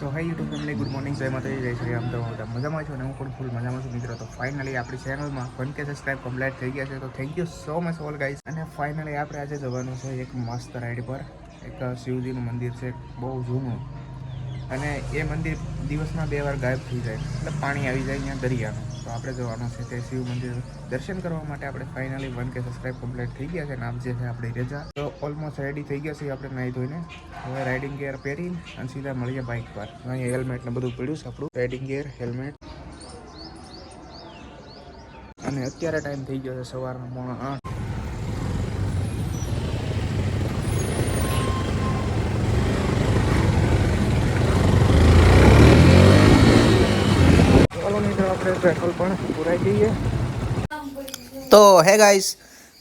તો hi YouTube family good morning જય માતાજી, જય શ્રી રામ. તો મજામાં છો અને હું પણ ફૂલ મજામાં છું મિત્રો. તો ફાઇનલી આપણી ચેનલમાં વન કે સબસ્ક્રાઈબ કમ્પ્લીટ થઈ ગયા છે. તો thank you so much all guys અને ફાઇનલી આપણે આજે જવાનું છે એક મસ્ત રાઈડ પર. એક શિવજીનું મંદિર છે. બહુ જૂનું. અને એ મંદિર દિવસમાં બે વાર ગાયબ થઈ જાય. એટલે પાણી આવી જાય અહીંયા દરિયાનું. તો આપણે જવાનું છે તે શિવ મંદિર. દર્શન કરવા માટે આપણે finally one K subscribe complete થઈ ગયા છે. અને આપ જે છે આપણી રજા. તો ઓલમોસ્ટ રેડી થઈ ગયા છે આપણે નાહી ધોઈને. હવે રાઇડિંગ ગિયર પહેરી અને સીધા મળીએ બાઇક પર. અહીંયા હેલ્મેટ ને બધું પડ્યું છે આપણું. રાઇડિંગ ગિયર હેલ્મેટ અને અત્યારે ટાઈમ થઈ ગયો છે સવારમાં પોણા આઠ ચાલો મિત્રો આપણે પેટ્રોલ પણ પુરાઈ જઈએ તો હે ગાઈસ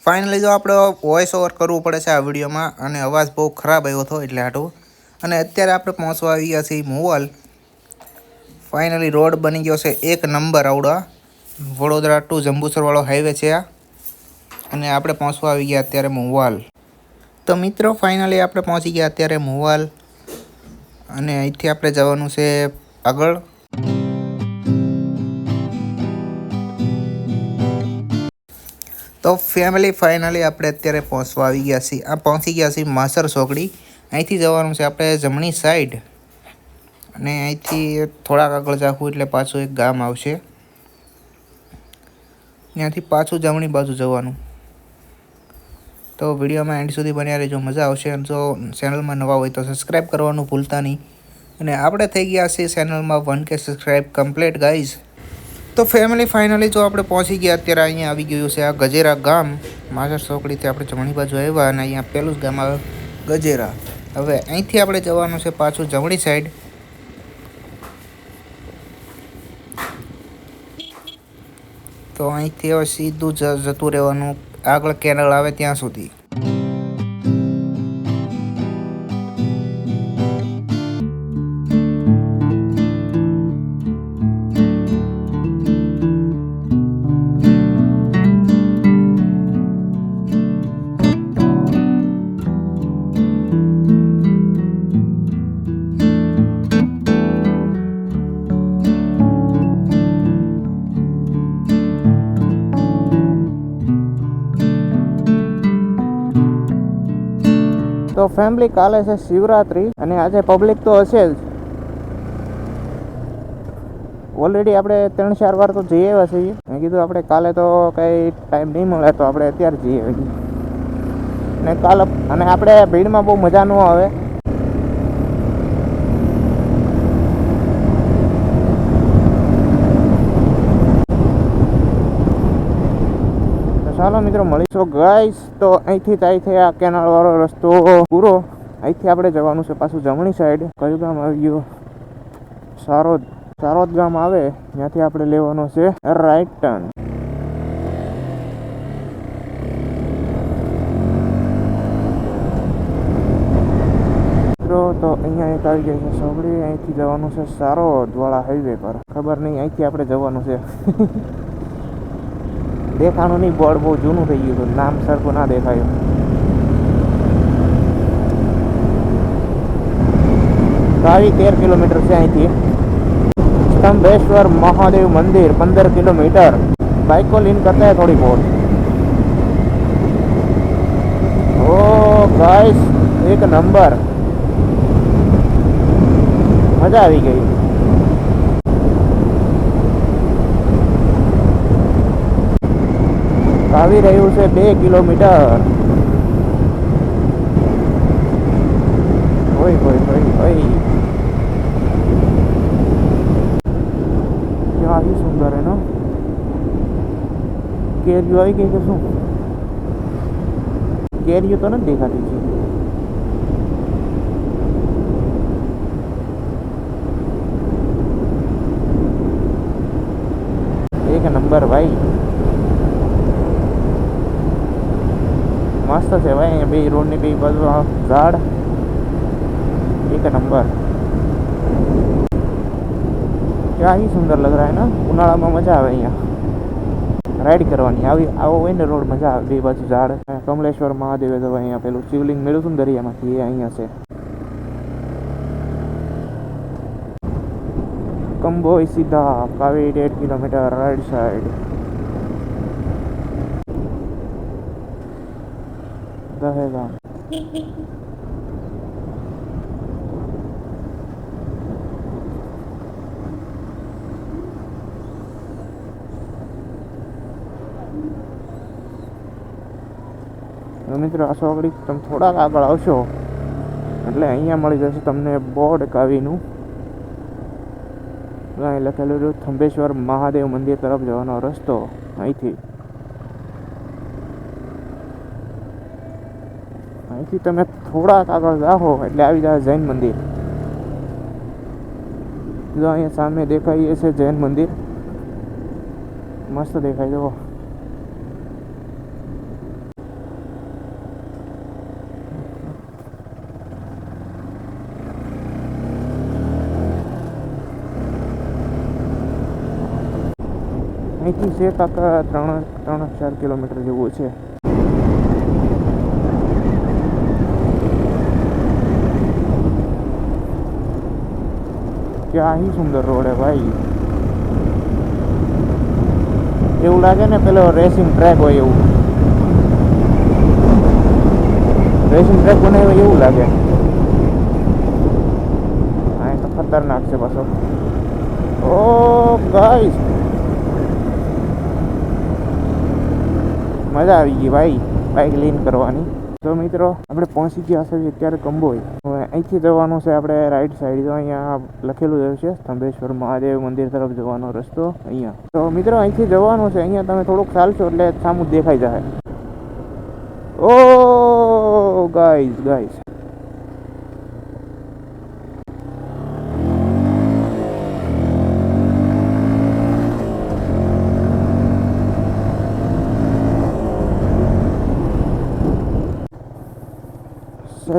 ફાઇનલી જો આપણે વોઇસ ઓવર કરવું પડે છે આ વિડીયોમાં, અને અવાજ બહુ ખરાબ આવ્યો હતો એટલે આટલું અને અત્યારે આપણે પહોંચવા આવી ગયા છીએ મોવલ. ફાઇનલી રોડ બની ગયો છે એક નંબર આવડા. વડોદરા ટુ જંબુસરવાળો હાઈવે છે આ. અને આપણે પહોંચવા આવી ગયા અત્યારે મોવાલ. તો મિત્રો ફાઇનલી આપણે પહોંચી ગયા અત્યારે મોવાલ. અને અહીંથી આપણે જવાનું છે આગળ. તો ફેમિલી ફાઇનલી આપણે અત્યારે પહોંચવા આવી ગયા છીએ. આ પહોંચી ગયા છીએ માસર સોકડી અહીંથી જવાનું છે આપણે જમણી સાઈડ અને અહીંથી થોડાક આગળ જાખું એટલે પાછું એક ગામ આવશે. ત્યાંથી પાછું જમણી બાજુ જવાનું. તો વિડીયોમાં એન્ડ સુધી બન્યા રહેજો, મજા આવશે. અને જો ચેનલમાં નવા હોય તો સબસ્ક્રાઈબ કરવાનું ભૂલતા નહીં. અને આપણે થઈ ગયા છીએ ચેનલમાં one K subscribe complete guys તો ફેમિલી ફાઇનલી જો આપણે પહોંચી ગયા, અત્યારે અહીંયા આવી ગયું છે આ ગજેરા ગામ. માજર ચોકડીથી આપણે જમણી બાજુ આવ્યા અને અહીંયા પહેલું જ ગામ આવે, ગજેરા. હવે અહીંથી આપણે જવાનું છે પાછું જમણી સાઈડ તો અહીંથી હવે સીધું જતું રહેવાનું. આગળ કેનલ આવે ત્યાં સુધી. તો ફેમિલી કાલે છે શિવરાત્રી અને આજે પબ્લિક તો હશે જ. ઓલરેડી આપણે ત્રણ ચાર વાર તો જઈ આવ્યા છીએ મેં કીધું આપણે કાલે તો કંઈ ટાઈમ નહીં મળે તો આપણે અત્યારે જઈએ. અને કાલે અને આપણે ભીડમાં બહુ મજા ન આવે. ચાલો મિત્રો, મળીશું. ગાઈસ તો અહીંથી છે આ કેનાલ વાળો રસ્તો. પૂરો. અહીંથી આપણે જવાનું છે પાછું જમણી સાઈડ કયું ગામ આવી ગયું સારોદ. સારોદ ગામ આવે. ત્યાંથી આપણે લેવાનો છે રાઈટ ટર્ન તો અહીંયા એક આવી ગઈ છે સોગડી. અહીંથી જવાનું છે સારો વાળા હાઈવે પર. ખબર નહીં, અહીંથી આપણે જવાનું છે. દેખાણું નહીં બોર્ડ બહુ જૂનું થઈ ગયું હતું નામ સરખું ના દેખાયું તો આવી તેર કિલોમીટર છે અહીંથી સ્તંભેશ્વર મહાદેવ મંદિર પંદર કિલોમીટર બાઇકો લીન કરતા થોડી બહુ ઓ ગાઈસ એક નંબર મજા આવી ગઈ આવી રહ્યું છે બે કિલોમીટર ઓય ઓય ઓય ઓય क्या ही सुंदर है ना કેરીઓ આવી ગઈ કે શું કેરીઓ તો નથી દેખાતી છે એક નંબર ભાઈ मस्त છે ભાઈ અહીંયા બે રોડની બે બાજુ આ ઝાડ એક નંબર क्या ही सुंदर लग रहा है ना ઉનાળામાં મજા આવે અહીંયા રાઈડ કરવાની આવી આવો હોય ને રોડ મજા આવે બે બાજુ ઝાડ કમલેશ્વર મહાદેવે તો અહીંયા પેલું શિવલિંગ મળ્યું હતું ને દરિયામાંથી એ અહીંયા છે કંબોઈ સીધા કાવી ડેઢ કિલોમીટર રાઈટ સાઈડ દહેગામ તો મિત્રો આ ચોકડી તમે થોડાક આગળ આવશો, એટલે અહીંયા મળી જશે તમને બોર્ડ કાવીનું. અહીં લખેલું થંભેશ્વર મહાદેવ મંદિર તરફ જવાનો રસ્તો અહીંથી. અહીંથી તમે થોડાક આગળ જાઓ એટલે આવી જાય જૈન મંદિર. જો અહીંયા સામે દેખાય છે જૈન મંદિર. મસ્ત દેખાય, જુઓ. અહીંથી છે કાંક ત્રણ ત્રણ ચાર કિલોમીટર જેવું છે. क्या ही सुंदर रोड है भाई એવું લાગે ને પેલો રેસિંગ ટ્રેક હોય એવું રેસિંગ ટ્રેક બનાવ્યો એવું લાગે આ તો ખતરનાક છે પાછો ઓ ગાઈસ મજા આવી ગઈ ભાઈ બાઇક લીન કરવાની તો મિત્રો, આપણે પહોંચી ગયા છે અત્યારે કંબોઈ. હવે અહીંથી જવાનું છે આપણે રાઈટ સાઈડ તો અહીંયા લખેલું રહ્યું છે, સ્તંભેશ્વર મહાદેવ મંદિર તરફ જવાનો રસ્તો અહીંયા. તો મિત્રો, અહીંથી જવાનું છે, અહીંયા તમે થોડુંક ચાલશો એટલે સામું દેખાઈ જાય. ઓ guys guys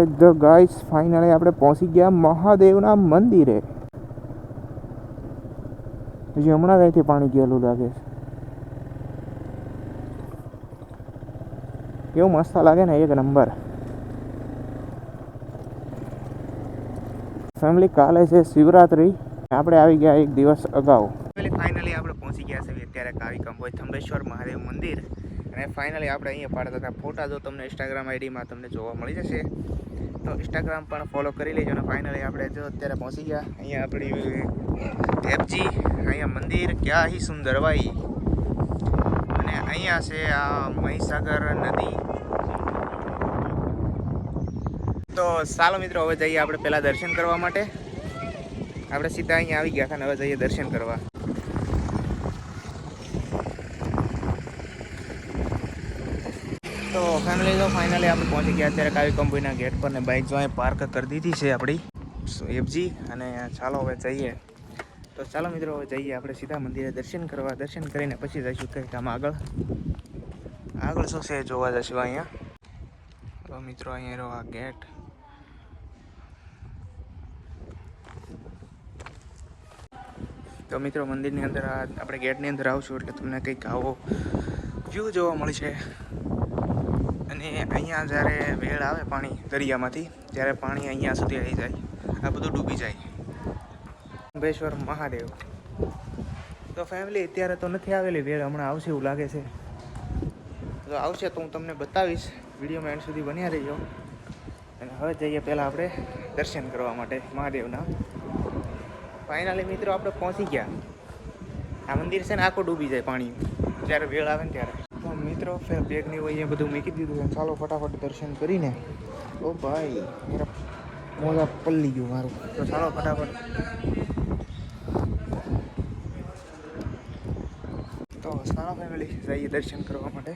set the guys finally આપણે પહોંચી ગયા મહાદેવના મંદિરે. હજી હમણાં ત્યાંથી પાણી ગયેલું લાગે છે. કેવું મસ્ત લાગે ને એક નંબર. ફેમિલી કાલે છે શિવરાત્રી. આપણે આવી ગયા એક દિવસ અગાઉ. ફાઇનલી આપણે પહોંચી ગયા છે અત્યારે કાવી કંબોઈ થંબેશ્વર મહાદેવ મંદિર. અને ફાઇનલી આપણે અહીંયા પાડતા ફોટા જો તમને ઇન્સ્ટાગ્રામ આઈડીમાં તમને જોવા મળી જશે. તો ઇન્સ્ટાગ્રામ પણ ફોલો કરી લેજો અને ફાઇનલી આપણે જો અત્યારે પહોંચી ગયા. અહીંયા આપણી એફજી અહીંયા મંદિર, ક્યાં હી સુંદર ભાઈ અને અહીંયા છે આ મહીસાગર નદી. તો ચાલો મિત્રો, હવે જઈએ આપણે પહેલાં દર્શન કરવા માટે. આપણે સીધા અહીંયા આવી ગયા હતા અને હવે જઈએ દર્શન કરવા. તો ફેમિલી તો ફાઇનલી આપણે પહોંચી ગયા અત્યારે કાવી કંપનીના ગેટ પર ને બાઇક જો પાર્ક કરી દીધી છે આપણી. એફજી અને ચાલો હવે જઈએ. તો ચાલો મિત્રો, હવે જઈએ આપણે સીધા મંદિરે દર્શન કરવા. દર્શન કરીને પછી જઈશું કંઈક આમ આગળ. આગળ શું છે જોવા જશું અહીંયા? તો મિત્રો, અહીંયા રહ્યો આ ગેટ તો મિત્રો, મંદિરની અંદર આપણે ગેટની અંદર આવશું એટલે તમને કંઈક આવો વ્યૂ જોવા મળશે અને અહીંયા જ્યારે વેળ આવે પાણી દરિયામાંથી, ત્યારે પાણી અહીંયા સુધી આવી જાય. આ બધું ડૂબી જાય. અંબેશ્વર મહાદેવ. તો ફેમિલી અત્યારે તો નથી આવેલી વેળ, હમણાં આવશે એવું લાગે છે. તો આવશે તો હું તમને બતાવીશ. વિડીયોમાં એન્ડ સુધી બન્યા રહીજો. અને હવે જઈએ પહેલાં આપણે દર્શન કરવા માટે મહાદેવના. ફાઇનલી મિત્રો, આપણે પહોંચી ગયા. આ મંદિર છે ને આખું ડૂબી જાય પાણી. જ્યારે વેળ આવે ને ત્યારે. મિત્રો, ફેર બેગની હોય અહીંયા બધું મૂકી દીધું છે. ચાલો ફટાફટ દર્શન કરીને. ઓ ભાઈ, મારા મોજા પલ્લી ગયું મારું. તો ચાલો ફટાફટ. તો સારા ફેમિલી જઈએ દર્શન કરવા માટે.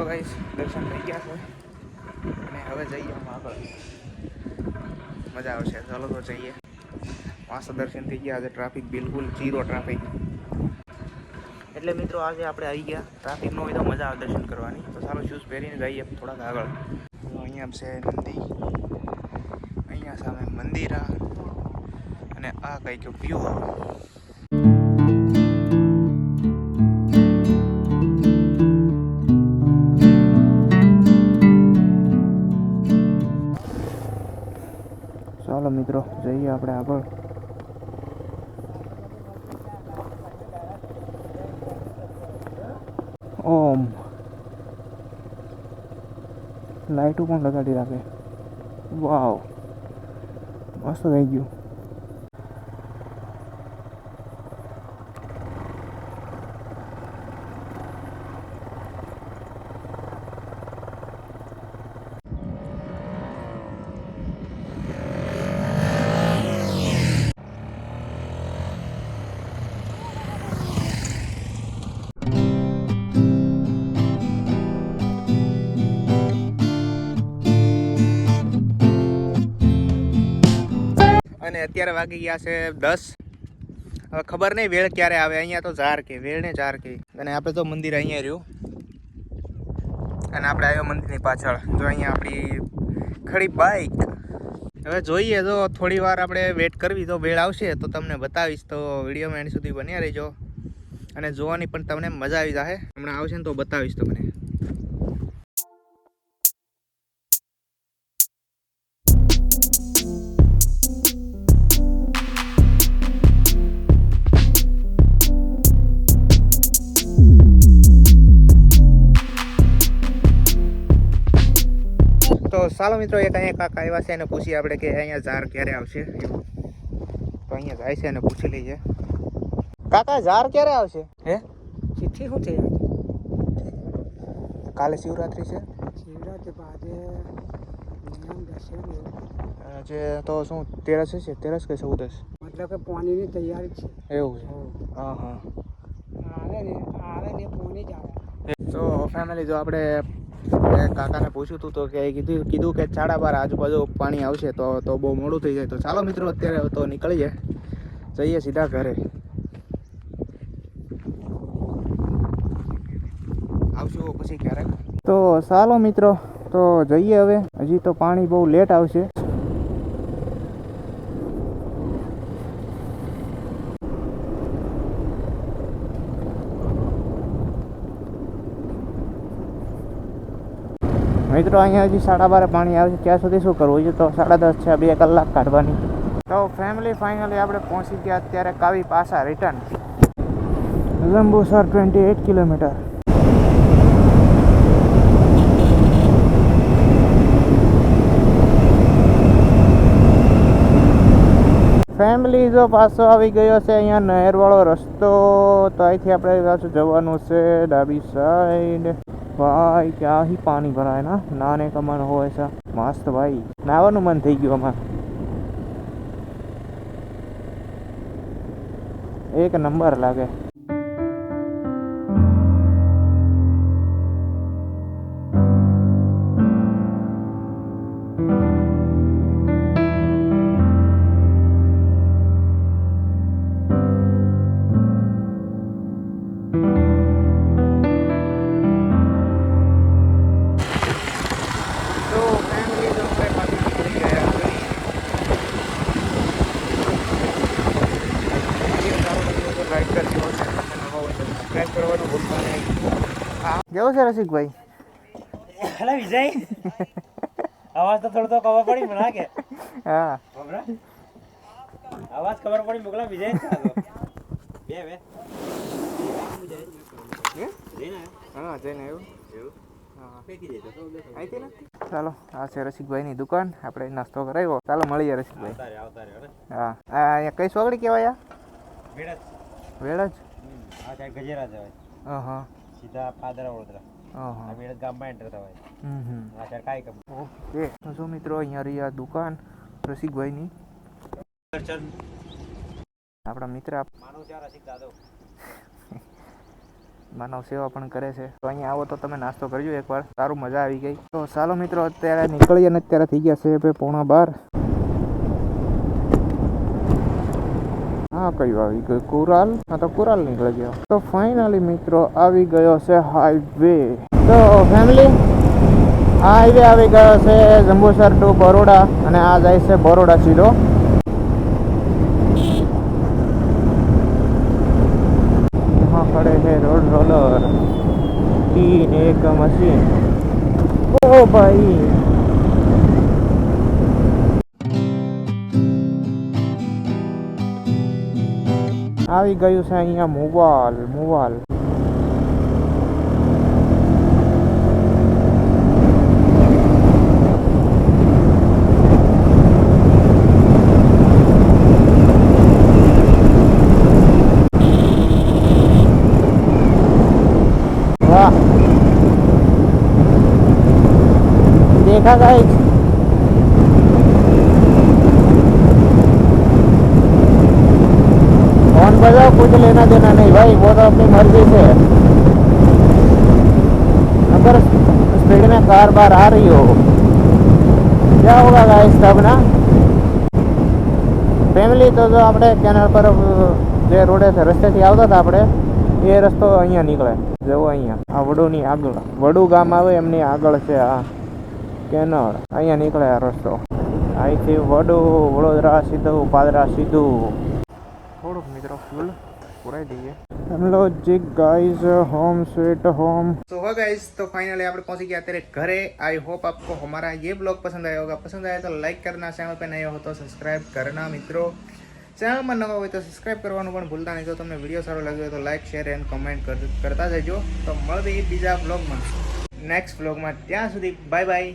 ચાલો ગાઈસ દર્શન થઈ ગયા છે. અને હવે જઈએ અમે આગળ. મજા આવશે. ચાલો તો જઈએ. મસ્ત દર્શન થઈ ગયા આજે ટ્રાફિક બિલકુલ ઝીરો ટ્રાફિક એટલે મિત્રો આજે આપણે આવી ગયા. ટ્રાફિક ન હોય તો મજા આવે દર્શન કરવાની. તો ચાલો શૂઝ પહેરીને જઈએ થોડાક આગળ. અહીંયા છે મંદિર. અહીંયા સામે મંદિર. અને આ કંઈક વ્યૂ મિત્રો જઈએ આપણે આગળ. ઓમ. લાઇટો પણ લગાડી રાખે. વાવ. મસ્ત થઈ ગયું. અને અત્યારે વાગી ગયા છે દસ. હવે ખબર નહીં વેળ ક્યારે આવે, અહીંયા તો ઝાર કે વેળ ને ઝાર કે. અને આપણે તો મંદિર અહીંયા રહ્યું. અને આપણે આવ્યો મંદિરની પાછળ, જો અહીંયા આપણી ખડી બાઈક હવે જોઈએ તો થોડી વાર આપણે વેટ કરવી તો વેળ આવશે તો તમને બતાવીશ. તો વિડીયોમાં એન્ડ સુધી બન્યા રહેજો. અને જોવાની પણ તમને મજા આવી જશે હમણાં આવશે ને તો બતાવીશ તમને. તો ચાલો મિત્રો એક અહીંયા કાકા આવ્યા છે એને પૂછીએ આપણે કે અહીંયા ઝાર ક્યારે આવશે? એવું. તો અહીંયા જાય છે અને પૂછી લઈએ. કાકા ઝાર ક્યારે આવશે? હે? ચિઠ્ઠી શું થઈ કાલે શિવરાત્રી છે. શિવરાત્રી બાદે જે તો શું તેરસ છે? તેરસ કે ચૌદસ? મતલબ કે પાણીની તૈયારી છે. એવું છે. હા હા. આવે ને આવે ને પાણી જ આવે. તો ફેમિલી જો આપણે કાકાને પૂછ્યું હતું તો કે કીધું કીધું કે સાડા બાર આજુબાજુ પાણી આવશે તો તો બહુ મોડું થઈ જાય. તો ચાલો મિત્રો, અત્યારે તો નીકળીએ. જઈએ સીધા ઘરે. આવશું પછી ક્યારેક. તો ચાલો મિત્રો, તો જઈએ હવે. હજી તો પાણી બહુ લેટ આવશે. મિત્રો, અહીંયા હજી સાડા બારે પાણી આવે છે. ત્યાં સુધી શું કરવું? છે તો સાડા દસ છે બે કલાક કાઢવાની. તો ફેમિલી ફાઇનલી આપણે પહોંચી ગયા અત્યારે કાવી પાસા return Lambusar twenty eight kilometre. Family જો પાછો આવી ગયો છે અહીંયા નહેરવાળો રસ્તો, તો અહીંથી આપણે પાછું જવાનું છે ડાબી સાઈડ ભાઈ, ક્યાં હી પાણી ભરાય ના? નાને કમન હોય છે. મસ્ત ભાઈ. નાવાનું મન થઈ ગયું અમાર એક નંબર લાગે. કેવું છે રસિકભાઈ? અલા વિજય. અવાજ તો થોડો તો ખબર પડી મને કે હા. અવાજ ખબર પડી મોકલા વિજય. બે બે. હા હા. ચાલો આ છે રસિકભાઈની દુકાન. આપણે નાસ્તો કરાવ્યો. ચાલો મળીએ રસિકભાઈ. હા આ અહીંયા કઈ સોગડી કહેવાય આ? ભેડ વેળ જ ગજેરા જવાય. હા હા સીધા પાદરા વડોદરા. હા ગામમાં એન્ટર થવાય. હમ સાઈડ કાંઈ કમ ઓકે. તો શું મિત્રો અહીંયા રહ્યા દુકાન રસિકભાઈની? આપણા મિત્ર માનવ ચાર રસિક દાદો. માનવ સેવા પણ કરે છે. તો અહીંયા આવો તો તમે નાસ્તો કરજો એકવાર. સારું મજા આવી ગઈ. તો ચાલો મિત્રો અત્યારે નીકળીએ અને અત્યારે થઈ ગયા છે પોણા બાર. હા કયું આવી ગયું કુરાલ હા તો કુરાલ નીકળી ગયો તો ફાઇનલી મિત્રો આવી ગયો છે હાઈવે તો ફેમિલી આ હાઈવે આવી ગયો છે જંબુસર ટુ બરોડા અને આ જાય છે બરોડા સીધો यहाँ खड़े हैं रोड रोलर तीन एक मशीन ओ भाई આવી ગયું છે અહીંયા મોબાઈલ મોબાઈલ. દેખા ગાઈસ गाइस फोन बजाओ कुछ लेना देना नहीं भाई वो तो अपनी मर्जी से अगर स्पीड में कार बार आ रही हो क्या होगा गाइस तब ना ફેમિલી તો જો આપણે કેનાલ પર અ, જે રોડે રસ્તેથી આવતા હતા આપણે એ રસ્તો અહીંયા નીકળે જેવો અહીંયા આ વડુની આગળ વડુ ગામ આવે એમની આગળ છે આ કેનાલ અહીંયા નીકળે આ રસ્તો અહીંથી વડુ વડોદરા સીધું પાદરા સીધું થોડુંક મિત્રો ફૂલ પુરાઈ દઈએ હેલો જી ગાઈઝ હોમ સ્વીટ હોમ तो हो गाइस तो फाइनली આપણે પહોંચી ગયા અત્યારે ઘરે आई होप आपको हमारा ये ब्लॉग पसंद आया होगा पसंद आया तो लाइक करना चैनल पे नए हो तो सब्सक्राइब करना મિત્રો ચેનલમાં નવા હોય તો સબસ્ક્રાઇબ કરવાનું પણ ભૂલતા નહીં જો તમને વિડીયો સારો લાગ્યો હોય તો લાઈક શેર એન્ડ કમેન્ટ કરતા જજો તો મળવી બીજા બ્લોગમાં નેક્સ્ટ બ્લોગમાં ત્યાં સુધી બાય બાય